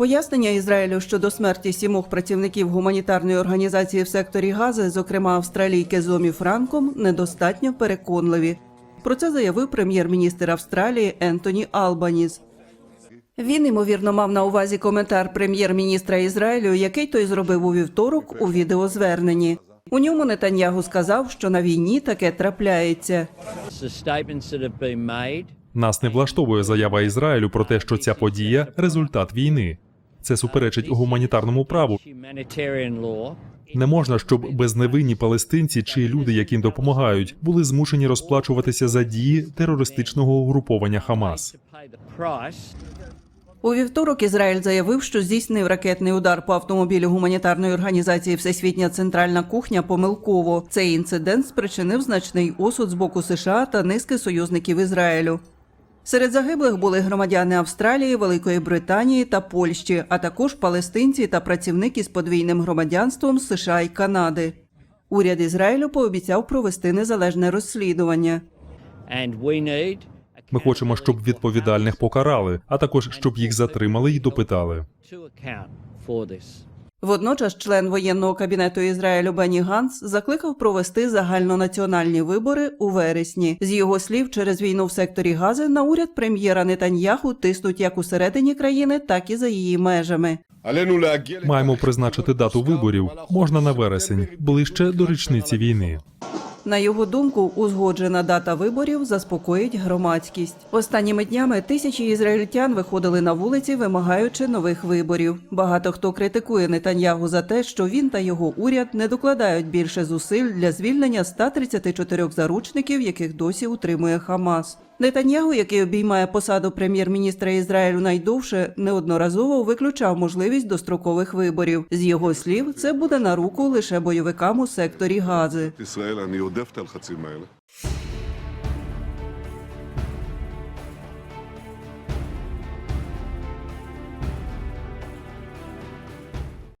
Пояснення Ізраїлю щодо смерті сімох працівників гуманітарної організації в секторі Гази, зокрема австралійки Зомі Франком, недостатньо переконливі. Про це заявив прем'єр-міністр Австралії Ентоні Албаніс. Він ймовірно мав на увазі коментар прем'єр-міністра Ізраїлю, який той зробив у вівторок у відеозверненні. У ньому Нетаньягу сказав, що на війні таке трапляється. Нас не влаштовує заява Ізраїлю про те, що ця подія результат війни. Це суперечить гуманітарному праву. Не можна, щоб безневинні палестинці чи люди, яким допомагають, були змушені розплачуватися за дії терористичного угруповання Хамас. У вівторок Ізраїль заявив, що здійснив ракетний удар по автомобілю гуманітарної організації Всесвітня центральна кухня помилково. Цей інцидент спричинив значний осуд з боку США та низки союзників Ізраїлю. Серед загиблих були громадяни Австралії, Великої Британії та Польщі, а також палестинці та працівники з подвійним громадянством США і Канади. Уряд Ізраїлю пообіцяв провести незалежне розслідування. Ми хочемо, щоб відповідальних покарали, а також щоб їх затримали і допитали. Водночас член воєнного кабінету Ізраїлю Бені Ганс закликав провести загальнонаціональні вибори у вересні. З його слів, через війну в секторі Гази на уряд прем'єра Нетаньяху тиснуть як усередині країни, так і за її межами. Маємо призначити дату виборів. Можна на вересень, ближче до річниці війни. На його думку, узгоджена дата виборів заспокоїть громадськість. Останніми днями тисячі ізраїльтян виходили на вулиці, вимагаючи нових виборів. Багато хто критикує Нетаньягу за те, що він та його уряд не докладають більше зусиль для звільнення 134 заручників, яких досі утримує Хамас. Нетаньягу, який обіймає посаду прем'єр-міністра Ізраїлю найдовше, неодноразово виключав можливість дострокових виборів. З його слів, це буде на руку лише бойовикам у секторі Гази.